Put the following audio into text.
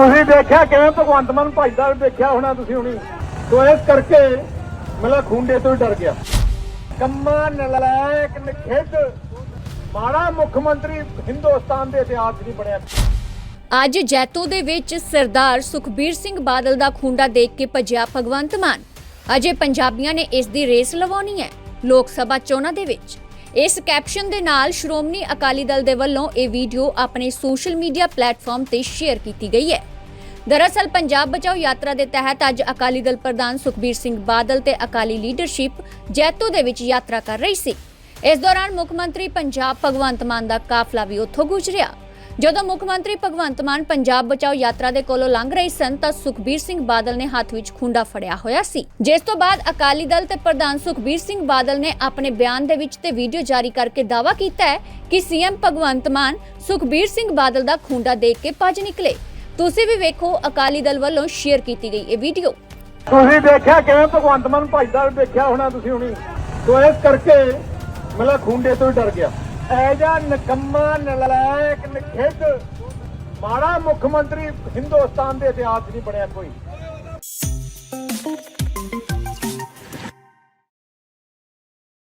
ਤੁਸੀਂ ਦੇਖਿਆ ਕਿਵੇਂ ਭਗਵੰਤ ਮਾਨ ਭਜਦਾ ਦੇਖਿਆ ਹੋਣਾ ਤੁਸੀਂ ਹੁਣੀ? ਸੋ ਇਸ ਕਰਕੇ ਮੇਰਾ ਖੁੰਡੇ ਤੋਂ ਡਰ ਗਿਆ। ਕੰਮਾ ਨਲਾਇਕ, ਨਖਿੱਧ, ਮਾੜਾ ਮੁੱਖ ਮੰਤਰੀ ਹਿੰਦੁਸਤਾਨ ਦੇ ਇਤਿਹਾਸ 'ਚ ਨਹੀਂ ਬਣਿਆ। ਅੱਜ ਜੈਤੋ ਦੇ ਵਿੱਚ ਸਰਦਾਰ ਸੁਖਬੀਰ ਸਿੰਘ ਬਾਦਲ ਦਾ ਖੁੰਡਾ ਦੇਖ ਕੇ ਭੱਜਿਆ ਭਗਵੰਤ ਮਾਨ। ਅਜੇ ਪੰਜਾਬੀਆਂ ਨੇ ਇਸ ਦੀ ਰੇਸ ਲਵਾਉਣੀ ਹੈ, ਲੋਕ ਸਭਾ ਚੋਣਾਂ ਦੇ ਵਿੱਚ। ਇਸ ਕੈਪਸ਼ਨ ਦੇ ਨਾਲ ਸ਼੍ਰੋਮਣੀ ਅਕਾਲੀ ਦਲ ਦੇ ਵੱਲੋਂ ਇਹ ਵੀਡੀਓ ਆਪਣੇ ਸੋਸ਼ਲ ਮੀਡੀਆ ਪਲੇਟਫਾਰਮ ਤੇ ਸ਼ੇਅਰ ਕੀਤੀ ਗਈ ਹੈ। ਦਰਅਸਲ ਪੰਜਾਬ ਬਚਾਓ ਯਾਤਰਾ ਦੇ ਤਹਿਤ ਅੱਜ ਅਕਾਲੀ ਦਲ ਪ੍ਰਧਾਨ ਸੁਖਬੀਰ ਸਿੰਘ ਬਾਦਲ ਤੇ ਅਕਾਲੀ ਲੀਡਰਸ਼ਿਪ ਜੈਤੋ ਦੇ ਵਿੱਚ ਯਾਤਰਾ ਕਰ ਰਹੀ ਸੀ। ਇਸ ਦੌਰਾਨ ਮੁੱਖ ਮੰਤਰੀ ਪੰਜਾਬ ਭਗਵੰਤ ਮਾਨ ਦਾ ਕਾਫਲਾ ਵੀ ਉੱਥੋਂ ਗੁਜ਼ਰਿਆ। ਜਦੋਂ ਮੁੱਖ ਮੰਤਰੀ ਭਗਵੰਤ ਮਾਨ ਪੰਜਾਬ ਬਚਾਓ ਯਾਤਰਾ ਦੇ ਕੋਲੋਂ ਲੰਘ ਰਹੇ ਸਨ, ਤਾਂ ਸੁਖਬੀਰ ਸਿੰਘ ਬਾਦਲ ਨੇ ਹੱਥ ਵਿੱਚ ਖੁੰਡਾ ਫੜਿਆ ਹੋਇਆ ਸੀ। ਜਿਸ ਤੋਂ ਬਾਅਦ ਅਕਾਲੀ ਦਲ ਤੇ ਪ੍ਰਧਾਨ ਸੁਖਬੀਰ ਸਿੰਘ ਬਾਦਲ ਨੇ ਆਪਣੇ ਬਿਆਨ ਦੇ ਵਿੱਚ ਤੇ ਵੀਡੀਓ ਜਾਰੀ ਕਰਕੇ ਦਾਅਵਾ ਕੀਤਾ ਹੈ ਕਿ ਸੀਐਮ ਭਗਵੰਤ ਮਾਨ ਸੁਖਬੀਰ ਸਿੰਘ ਬਾਦਲ ਦਾ ਖੁੰਡਾ ਦੇਖ ਕੇ ਭੱਜ ਨਿਕਲੇ। ਤੁਸੀਂ ਵੀ ਵੇਖੋ, ਅਕਾਲੀ ਦਲ ਵੱਲੋਂ ਸ਼ੇਅਰ ਕੀਤੀ ਗਈ ਇਹ ਵੀਡੀਓ। ਤੁਸੀਂ ਦੇਖਿਆ ਕਿਵੇਂ ਭਗਵੰਤ ਮਾਨ ਭਜਦਾ ਦੇਖਿਆ ਹੋਣਾ ਤੁਸੀਂ ਹੁਣੀ? ਸੋ ਇਸ ਕਰਕੇ ਮੇਰਾ ਖੁੰਡੇ ਤੋਂ ਹੀ ਡਰ ਗਿਆ। ਐਜਾ ਨਕੰਮਾ, ਨਲਾਇਕ, ਨਖਿੱਧ, ਮਾੜਾ ਮੁੱਖ ਮੰਤਰੀ ਹਿੰਦੁਸਤਾਨ ਦੇ ਇਤਿਹਾਸ 'ਚ ਨਹੀਂ ਬਣਿਆ ਕੋਈ।